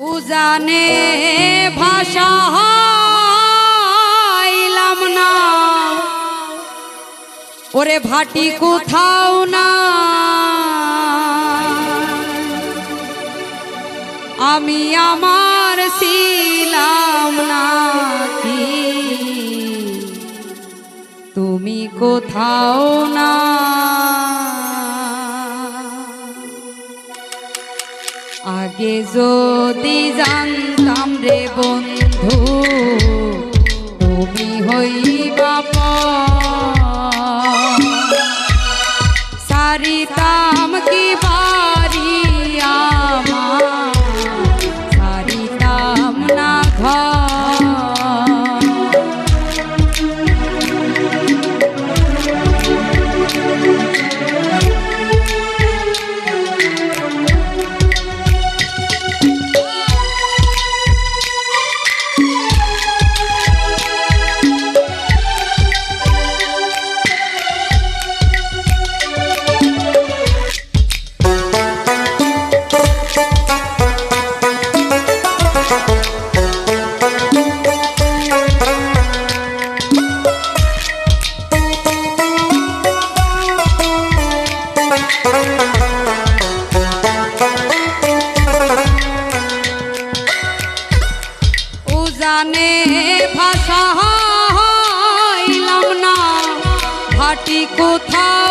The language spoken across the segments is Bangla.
উজানে ভাষা হইলাম না। ওরে ভাটি কোথাও না। আমি আমার ছিলাম না কি? তুমি কোথাও না। আগে যদি জানতাম রে বন্ধু তুমি হইবা সারিতাম কি বাড়ি আমার? সারিতাম না ঘর। উজানে ভাষা হইলাম না ভাটি কোথাও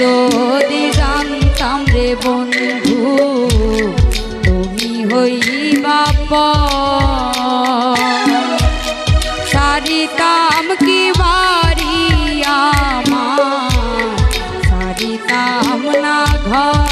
যদি জানতাম রে বন্ধু তুমি হইবা সারিতাম কি বাড়ি আমার সারিতাম না ঘর।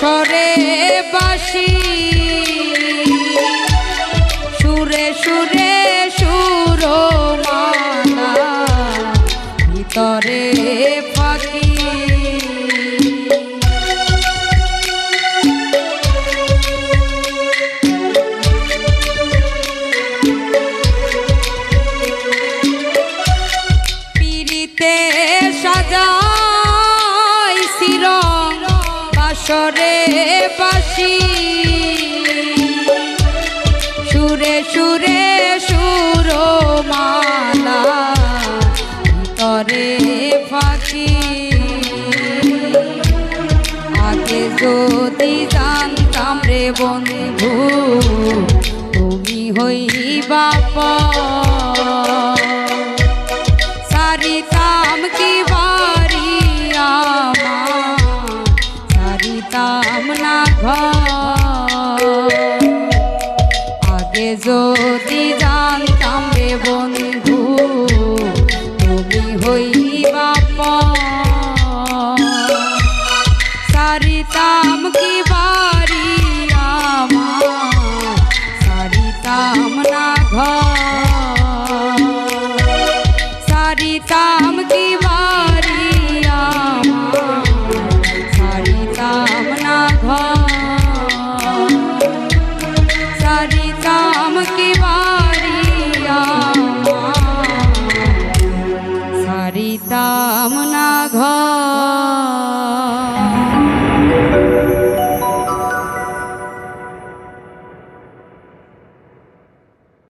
বাসরে বাসি। সুরে সুরে সুর মানা ভিতরে বাসরে বাসি সুরে সুরে সুর মালা ভিতরে ফাঁকি। আগে যদি জানতাম রে বন্ধু, তুমি হইবা সারিতাম সারিতাম না ঘর। আগে যদি জানতাম রে বন্ধু তুমি হইবা সারিতাম কামনা ঘর।